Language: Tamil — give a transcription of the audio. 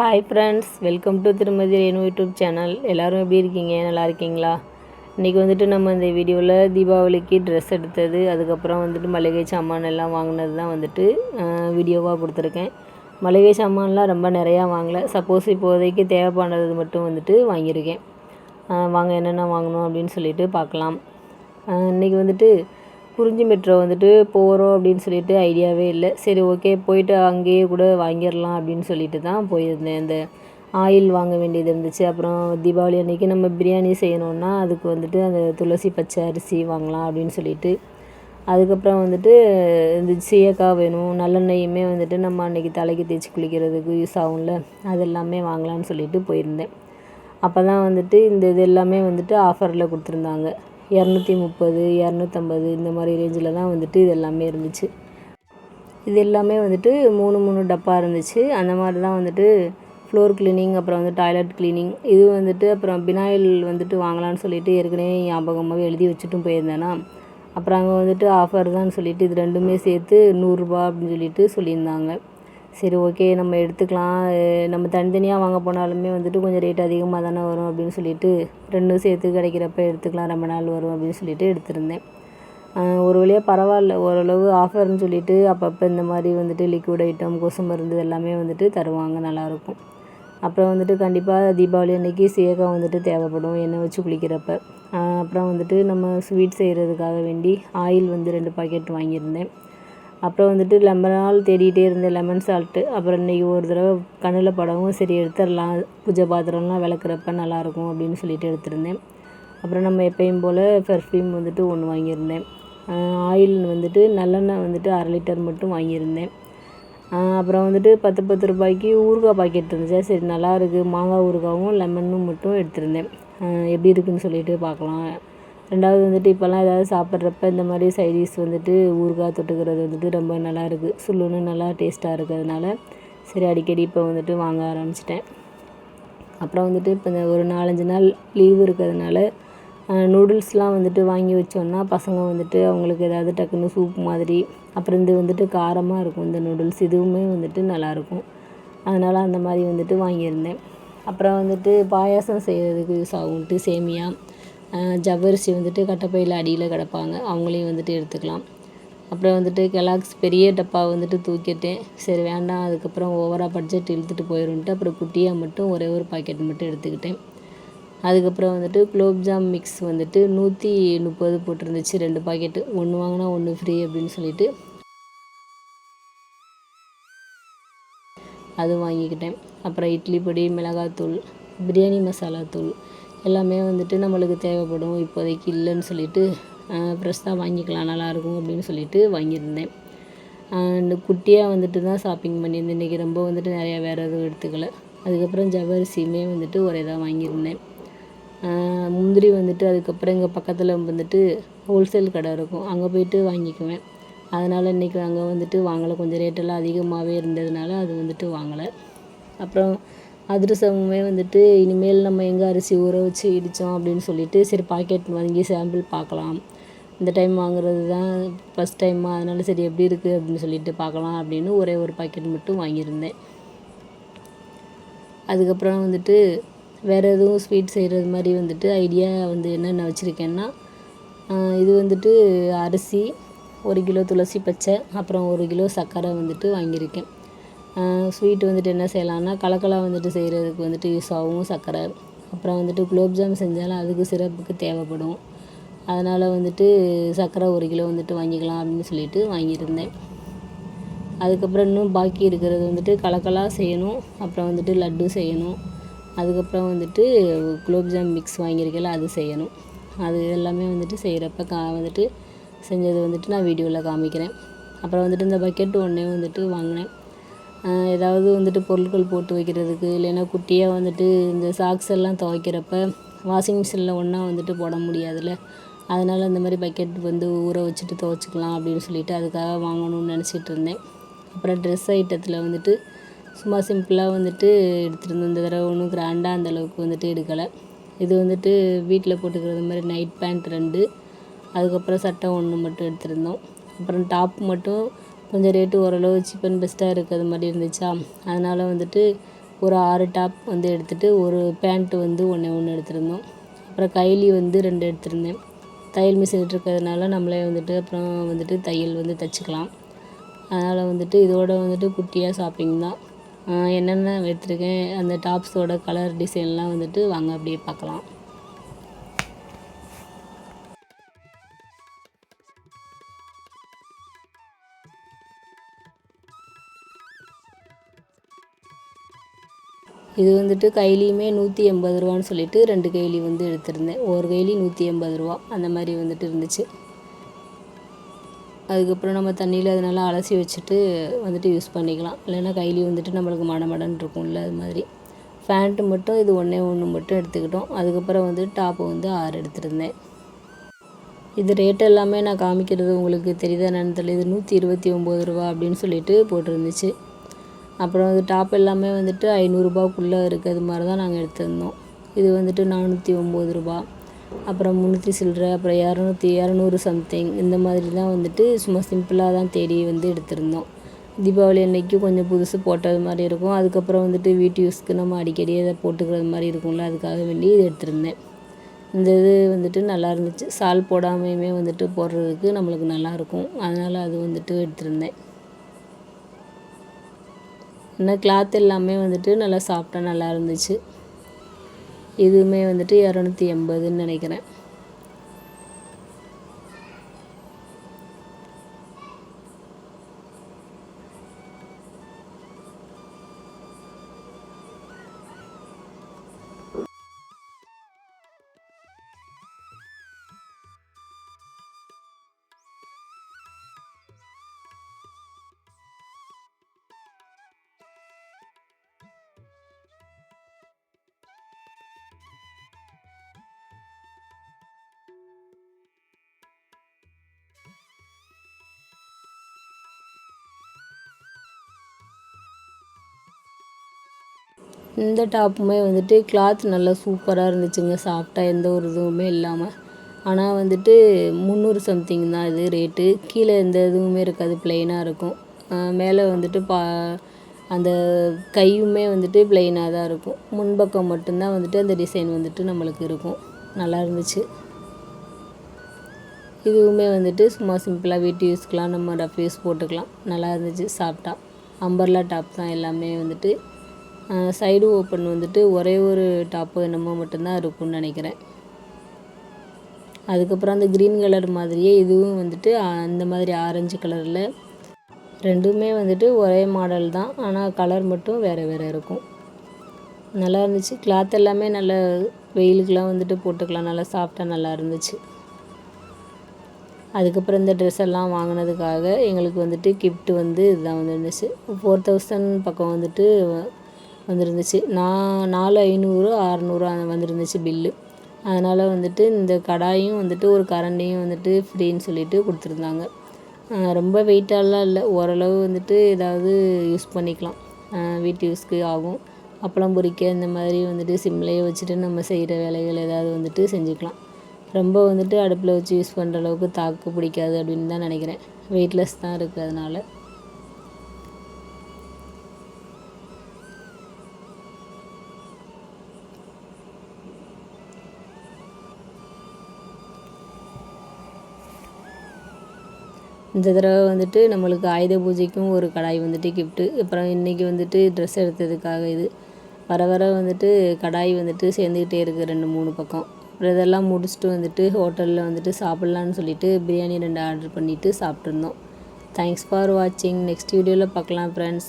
ஹாய் ஃப்ரெண்ட்ஸ் வெல்கம் டு திருமதி ரேணு யூடியூப் சேனல் எல்லோரும் எப்படி இருக்கீங்க? நல்லா இருக்கீங்களா? இன்றைக்கி வந்துட்டு நம்ம இந்த வீடியோவில் தீபாவளிக்கு ட்ரெஸ் எடுத்தது அதுக்கப்புறம் வந்துட்டு மளிகை சாமான் எல்லாம் வாங்கினது தான் வந்துட்டு வீடியோவாக கொடுத்துருக்கேன். மளிகை சாமான்லாம் ரொம்ப நிறையா வாங்கலை. சப்போஸ் இப்போதைக்கு தேவைப்படுறது மட்டும் வந்துட்டு வாங்கியிருக்கேன். வாங்க என்னென்ன வாங்கணும் அப்படின்னு சொல்லிட்டு பார்க்கலாம். இன்றைக்கி வந்துட்டு குறிஞ்சி மெட்ரோ வந்துட்டு போகிறோம் அப்படின்னு சொல்லிட்டு ஐடியாவே இல்லை. சரி ஓகே போயிட்டு அங்கேயே கூட வாங்கிடலாம் அப்படின்னு சொல்லிட்டு தான் போயிருந்தேன். அந்த ஆயில் வாங்க வேண்டியது இருந்துச்சு. அப்புறம் தீபாவளி அன்றைக்கி நம்ம பிரியாணி செய்யணுன்னா அதுக்கு வந்துட்டு அந்த துளசி பச்சை அரிசி வாங்கலாம் அப்படின்னு சொல்லிட்டு. அதுக்கப்புறம் வந்துட்டு இந்த சீயக்காய் வேணும் நல்லெண்ணெயுமே வந்துட்டு நம்ம அன்றைக்கி தலைக்கு தேய்ச்சி குளிக்கிறதுக்கு யூஸ் ஆகும்ல அது எல்லாமே வாங்கலாம்னு சொல்லிட்டு போயிருந்தேன். அப்போ தான் வந்துட்டு இந்த இது எல்லாமே வந்துட்டு ஆஃபரில் கொடுத்துருந்தாங்க. இரநூத்தி முப்பது இரநூத்தம்பது இந்த மாதிரி ரேஞ்சில் தான் வந்துட்டு இது எல்லாமே இருந்துச்சு. இது எல்லாமே வந்துட்டு மூணு மூணு டப்பா இருந்துச்சு. அந்த மாதிரி தான் வந்துட்டு ஃப்ளோர் க்ளீனிங் அப்புறம் வந்து டாய்லெட் க்ளீனிங் இது வந்துட்டு அப்புறம் பினாயில் வந்துட்டு வாங்கலாம்னு சொல்லிட்டு ஏற்கனவே ஞாபகமாகவே எழுதி வச்சுட்டும் போயிருந்தேன்னா அப்புறம் அங்கே வந்துட்டு ஆஃபர் தான் சொல்லிவிட்டு இது ரெண்டுமே சேர்த்து நூறுரூபா அப்படின்னு சொல்லிட்டு சொல்லியிருந்தாங்க. சரி ஓகே நம்ம எடுத்துக்கலாம். நம்ம தனித்தனியாக வாங்க போனாலுமே வந்துட்டு கொஞ்சம் ரேட் அதிகமாக தானே வரும் அப்படின்னு சொல்லிட்டு ரெண்டும் சேர்த்து கிடைக்கிறப்ப எடுத்துக்கலாம். ரொம்ப நாள் வரும் அப்படின்னு சொல்லிட்டு எடுத்திருந்தேன். ஒரு வழியாக பரவாயில்ல. ஓரளவு ஆஃபர்னு சொல்லிட்டு அப்பப்போ இந்த மாதிரி வந்துட்டு லிக்விட் ஐட்டம் கொசு மருந்து எல்லாமே வந்துட்டு தருவாங்க. நல்லாயிருக்கும் அப்புறம் வந்துட்டு கண்டிப்பாக தீபாவளி அன்றைக்கி சேகம் வந்துட்டு தேவைப்படும். எண்ணெய் வச்சு குளிக்கிறப்ப. அப்புறம் வந்துட்டு நம்ம ஸ்வீட் செய்கிறதுக்காக வேண்டி ஆயில் வந்து ரெண்டு பாக்கெட் வாங்கியிருந்தேன். அப்புறம் வந்துட்டு ரொம்ப நாள் தேடிகிட்டே இருந்தேன் லெமன் சால்ட்டு அப்புறம் இன்றைக்கி ஒரு தடவை கண்ணில் படவும் சரி எடுத்துடலாம். பூஜை பாத்திரம்லாம் விளக்குறப்ப நல்லாயிருக்கும் அப்படின்னு சொல்லிட்டு எடுத்திருந்தேன். அப்புறம் நம்ம எப்பயும் போல் பெர்ஃப்யூம் வந்துட்டு ஒன்று வாங்கியிருந்தேன். ஆயில் வந்துட்டு நல்லெண்ணெய் வந்துட்டு அரை லிட்டர் மட்டும் வாங்கியிருந்தேன். அப்புறம் வந்துட்டு பத்து பத்து ரூபாய்க்கு ஊறுகாய் பாக்கெட் இருந்துச்சா. சரி நல்லா இருக்குது மாங்காய் ஊறுகாவும் லெமனும் மட்டும் எடுத்திருந்தேன். எப்படி இருக்குதுன்னு சொல்லிட்டு பார்க்கலாம். ரெண்டாவது வந்துட்டு இப்போல்லாம் ஏதாவது சாப்பிட்றப்ப இந்த மாதிரி சைடிஷ் வந்துட்டு ஊறுகாய் தொட்டுக்கிறது வந்துட்டு ரொம்ப நல்லா இருக்குது சுள்ளுன்னு நல்லா டேஸ்ட்டாக இருக்கிறதுனால சரி அடிக்கடி இப்போ வந்துட்டு வாங்க ஆரம்பிச்சிட்டேன். அப்புறம் வந்துட்டு இப்போ இந்த ஒரு நாலஞ்சு நாள் லீவு இருக்கிறதுனால நூடுல்ஸ்லாம் வந்துட்டு வாங்கி வச்சோன்னா பசங்க வந்துட்டு அவங்களுக்கு ஏதாவது டக்குன்னு சூப் மாதிரி அப்புறம் இது வந்துட்டு காரமாக இருக்கும் இந்த நூடுல்ஸ் இதுவுமே வந்துட்டு நல்லாயிருக்கும். அதனால் அந்த மாதிரி வந்துட்டு வாங்கியிருந்தேன். அப்புறம் வந்துட்டு பாயாசம் செய்கிறதுக்கு யூஸ் ஆகும்ட்டு சேமியா ஜவ்வரிசி வந்துட்டு கட்டப்பையில் அடியில் கிடப்பாங்க. அவங்களையும் வந்துட்டு எடுத்துக்கலாம். அப்புறம் வந்துட்டு கெலாக்ஸ் பெரிய டப்பா வந்துட்டு தூக்கிட்டேன் சரி வேண்டாம் அதுக்கப்புறம் ஓவராக பட்ஜெட் இழுத்துட்டு போயிடும்ட்டு அப்புறம் குட்டியாக மட்டும் ஒரே ஒரு பாக்கெட் மட்டும் எடுத்துக்கிட்டேன். அதுக்கப்புறம் வந்துட்டு குலோப்ஜாம் மிக்ஸ் வந்துட்டு நூற்றி முப்பது போட்டிருந்துச்சு ரெண்டு பாக்கெட்டு. ஒன்று வாங்கினா ஒன்று ஃப்ரீ அப்படின்னு சொல்லிட்டு அது வாங்கிக்கிட்டேன். அப்புறம் இட்லி பொடி மிளகாத்தூள் பிரியாணி மசாலா தூள் எல்லாமே வந்துட்டு நம்மளுக்கு தேவைப்படும். இப்போதைக்கு இல்லைன்னு சொல்லிட்டு ஃப்ரெஷ்ஷாக வாங்கிக்கலாம் நல்லாயிருக்கும் அப்படின்னு சொல்லிட்டு வாங்கியிருந்தேன். அண்டு குட்டியாக வந்துட்டு தான் ஷாப்பிங் பண்ணியிருந்தேன். இன்றைக்கி ரொம்ப வந்துட்டு நிறையா வேறு எதுவும் எடுத்துக்கல. அதுக்கப்புறம் ஜவ்வரிசியுமே வந்துட்டு ஒரே தான் வாங்கியிருந்தேன். முந்திரி வந்துட்டு அதுக்கப்புறம் எங்கள் பக்கத்தில் வந்துட்டு ஹோல்சேல் கடை இருக்கும். அங்கே போயிட்டு வாங்கிக்குவேன். அதனால் இன்றைக்கி அங்கே வந்துட்டு வாங்கலை. கொஞ்சம் ரேட்டெல்லாம் அதிகமாகவே இருந்ததுனால அது வந்துட்டு வாங்கலை. அப்புறம் அதிரசமுமே வந்துட்டு இனிமேல் நம்ம எங்கே அரிசி ஊற வச்சு இடித்தோம் அப்படின்னு சொல்லிட்டு சரி பாக்கெட் வாங்கி சாம்பிள் பார்க்கலாம். இந்த டைம் வாங்குறது தான் ஃபஸ்ட் டைமாக அதனால் சரி எப்படி இருக்குது அப்படின்னு சொல்லிட்டு பார்க்கலாம் அப்படின்னு ஒரே ஒரு பாக்கெட் மட்டும் வாங்கியிருந்தேன். அதுக்கப்புறம் வந்துட்டு வேறு எதுவும் ஸ்வீட் செய்கிறது மாதிரி வந்துட்டு ஐடியா வந்து என்னென்ன வச்சுருக்கேன்னா இது வந்துட்டு அரிசி ஒரு கிலோ துளசி பச்சை அப்புறம் ஒரு கிலோ சர்க்கரை வந்துட்டு வாங்கியிருக்கேன். ஸ்வீட் வந்துட்டு என்ன செய்யலாம்னா கலக்கலாக வந்துட்டு செய்கிறதுக்கு வந்துட்டு யூஸ் ஆகும் சர்க்கரை. அப்புறம் வந்துட்டு குலோப்ஜாம் செஞ்சாலும் அதுக்கு சிறப்புக்கு தேவைப்படும். அதனால் வந்துட்டு சர்க்கரை ஒரு கிலோ வந்துட்டு வாங்கிக்கலாம் அப்படின்னு சொல்லிட்டு வாங்கியிருந்தேன். அதுக்கப்புறம் இன்னும் பாக்கி இருக்கிறது வந்துட்டு கலக்கலாக செய்யணும் அப்புறம் வந்துட்டு லட்டு செய்யணும். அதுக்கப்புறம் வந்துட்டு குலோப்ஜாம் மிக்ஸ் வாங்கியிருக்கல அது செய்யணும். அது எல்லாமே வந்துட்டு செய்கிறப்ப கா வந்துட்டு செஞ்சது வந்துட்டு நான் வீடியோவில் காமிக்கிறேன். அப்புறம் வந்துட்டு இந்த பக்கெட் ஒன்றே வந்துட்டு வாங்கினேன். ஏதாவது வந்துட்டு பொருட்கள் போட்டு வைக்கிறதுக்கு இல்லைன்னா குட்டியாக வந்துட்டு இந்த சாக்ஸ் எல்லாம் துவைக்கிறப்ப வாஷிங் மிஷினில் ஒன்றா வந்துட்டு போட முடியாதுல்ல? அதனால் இந்த மாதிரி பக்கெட் வந்து ஊற வச்சுட்டு துவைச்சிக்கலாம் அப்படின்னு சொல்லிட்டு அதுக்காக வாங்கணும்னு நினச்சிட்டு இருந்தேன். அப்புறம் ட்ரெஸ் ஐட்டத்தில் வந்துட்டு சும்மா சிம்பிளாக வந்துட்டு எடுத்துருந்தேன் இந்த தடவை ஒன்றும் கிராண்டாக அந்த அளவுக்கு வந்துட்டு எடுக்கலை. இது வந்துட்டு வீட்டில் போட்டுக்கிறது மாதிரி நைட் பேண்ட் ரெண்டு. அதுக்கப்புறம் சட்டை ஒன்று மட்டும் எடுத்திருந்தோம். அப்புறம் டாப் மட்டும் கொஞ்சம் ரேட்டு ஓரளவு சீப் அண்ட் பெஸ்ட்டாக இருக்கிறது மாதிரி இருந்துச்சா? அதனால் வந்துட்டு ஒரு ஆறு டாப் வந்து எடுத்துகிட்டு ஒரு பேண்ட்டு வந்து ஒன்று ஒன்று எடுத்திருந்தோம். அப்புறம் கைலி வந்து ரெண்டு எடுத்திருந்தேன். தையல் மிஷின் இருக்கிறதுனால நம்மளே வந்துட்டு அப்புறம் வந்துட்டு தையல் வந்து தைச்சிக்கலாம். அதனால் வந்துட்டு இதோட வந்துட்டு குட்டியாக ஷாப்பிங் தான். என்னென்ன எடுத்திருக்கேன் அந்த டாப்ஸோட கலர் டிசைன்லாம் வந்துட்டு வாங்க அப்படியே பார்க்கலாம். இது வந்துட்டு கைலியுமே நூற்றி எண்பது ரூபான்னு சொல்லிட்டு ரெண்டு கைலி வந்து எடுத்திருந்தேன். ஒரு கைலி நூற்றி எண்பது ரூபா. அந்த மாதிரி வந்துட்டு இருந்துச்சு. அதுக்கப்புறம் நம்ம தண்ணியில் அதை நல்லா அலசி வச்சுட்டு வந்துட்டு யூஸ் பண்ணிக்கலாம். இல்லைன்னா கைலி வந்துட்டு நம்மளுக்கு மட இருக்கும்ல அது மாதிரி. ஃபேண்ட்டு மட்டும் இது ஒன்றே ஒன்று மட்டும் எடுத்துக்கிட்டோம். அதுக்கப்புறம் வந்து டாப்பு வந்து ஆறு எடுத்துருந்தேன். இது ரேட் எல்லாமே நான் காமிக்கிறது உங்களுக்கு தெரியுதா என்னன்னு தெரியல. இது நூற்றி இருபத்தி ஒம்பது ரூபா அப்படின்னு சொல்லிட்டு போட்டிருந்துச்சு. அப்புறம் அது டாப் எல்லாமே வந்துட்டு ஐநூறுரூபாக்குள்ளே இருக்கிறது மாதிரி தான் நாங்கள் எடுத்திருந்தோம். இது வந்துட்டு நானூற்றி ஒம்பது ரூபா. அப்புறம் முந்நூற்றி சில்லற அப்புறம் இரநூத்தி இரநூறு சம்திங் இந்த மாதிரி தான் வந்துட்டு சும்மா சிம்பிளாக தான் தேடி வந்து எடுத்திருந்தோம். தீபாவளி அன்னைக்கு கொஞ்சம் புதுசு போட்டது மாதிரி இருக்கும். அதுக்கப்புறம் வந்துட்டு வீட்டு யூஸ்க்கு நம்ம அடிக்கடி அதை போட்டுக்கிறது மாதிரி இருக்கும்ல அதுக்காக வேண்டி இது எடுத்திருந்தேன். இந்த இது வந்துட்டு நல்லா இருந்துச்சு. சால் போடாமையுமே வந்துட்டு போடுறதுக்கு நம்மளுக்கு நல்லாயிருக்கும் அதனால் அது வந்துட்டு எடுத்திருந்தேன். இன்னும் கிளாத் எல்லாமே வந்துட்டு நல்லா சாஃப்டாக நல்லா இருந்துச்சு. இதுவுமே வந்துட்டு இரநூத்தி எண்பதுன்னு நினைக்கிறேன். இந்த டாப்புமே வந்துட்டு கிளாத் நல்லா சூப்பராக இருந்துச்சுங்க. சாஃப்டாக எந்த ஒரு இதுவுமே இல்லாமல் ஆனால் வந்துட்டு முந்நூறு சம்திங் தான் இது ரேட்டு கீழே எந்த இதுவுமே இருக்காது ப்ளைனாக இருக்கும். மேலே வந்துட்டு பா அந்த கையுமே வந்துட்டு ப்ளைனாக தான் இருக்கும். முன்பக்கம் மட்டும்தான் வந்துட்டு அந்த டிசைன் வந்துட்டு நம்மளுக்கு இருக்கும். நல்லா இருந்துச்சு. இதுவுமே வந்துட்டு சும்மா சிம்பிளாக வீட்டு யூஸ்க்கெலாம் நம்ம ரஃப் யூஸ் போட்டுக்கலாம். நல்லா இருந்துச்சு சாஃப்டாக அம்பர்லா டாப் தான் எல்லாமே வந்துட்டு சைடு ஓப்பன் வந்துட்டு ஒரே ஒரு டாப்பு என்னமோ மட்டும்தான் இருக்கும்னு நினைக்கிறேன். அதுக்கப்புறம் அந்த க்ரீன் கலர் மாதிரியே இதுவும் வந்துட்டு அந்த மாதிரி ஆரஞ்சு கலரில் ரெண்டுமே வந்துட்டு ஒரே மாடல் தான். ஆனால் கலர் மட்டும் வேறு வேறு இருக்கும். நல்லா இருந்துச்சு. கிளாத் எல்லாமே நல்ல வெயிலுக்கெலாம் வந்துட்டு போட்டுக்கலாம். நல்லா சாஃப்டாக நல்லா இருந்துச்சு. அதுக்கப்புறம் இந்த ட்ரெஸ் எல்லாம் வாங்கினதுக்காக எங்களுக்கு வந்துட்டு கிஃப்ட் வந்து இதுதான் வந்துருந்துச்சு. ஃபோர் தௌசண்ட் பக்கம் வந்துட்டு வந்துருந்துச்சு. நான் நாலு ஐநூறு அறநூறு வந்துருந்துச்சு பில்லு அதனால் வந்துட்டு இந்த கடாயும் வந்துட்டு ஒரு கரண்டியும் வந்துட்டு ஃப்ரீன்னு சொல்லிட்டு கொடுத்துருந்தாங்க. ரொம்ப வெயிட்டாலாம் இல்லை. ஓரளவு வந்துட்டு ஏதாவது யூஸ் பண்ணிக்கலாம். வீட்டு யூஸ்க்கு ஆகும். அப்பளம் பொரிக்க இந்த மாதிரி வந்துட்டு சிம்லேயே வச்சுட்டு நம்ம செய்கிற வேலைகள் ஏதாவது வந்துட்டு செஞ்சுக்கலாம். ரொம்ப வந்துட்டு அடுப்பில் வச்சு யூஸ் பண்ணுற அளவுக்கு தாக்கு பிடிக்காது அப்படின்னு தான் நினைக்கிறேன். வெயிட்லெஸ் தான் இருக்குது அதனால். இந்த தடவை வந்துட்டு நம்மளுக்கு ஆயுத பூஜைக்கும் ஒரு கடாய் வந்துட்டு கிஃப்ட்டு அப்புறம் இன்றைக்கி வந்துட்டு ட்ரெஸ் எடுத்ததுக்காக இது. வர வர வந்துட்டு கடாய் வந்துட்டு சேர்ந்துக்கிட்டே இருக்குது ரெண்டு மூணு பக்கம். அப்புறம் இதெல்லாம் முடிச்சுட்டு வந்துட்டு ஹோட்டலில் வந்துட்டு சாப்பிட்லான்னு சொல்லிட்டு பிரியாணி ரெண்டு ஆர்டர் பண்ணிவிட்டு சாப்பிட்ருந்தோம் தேங்க்ஸ் ஃபார் வாட்சிங் நெக்ஸ்ட் வீடியோவில் பார்க்கலாம் ஃப்ரெண்ட்ஸ்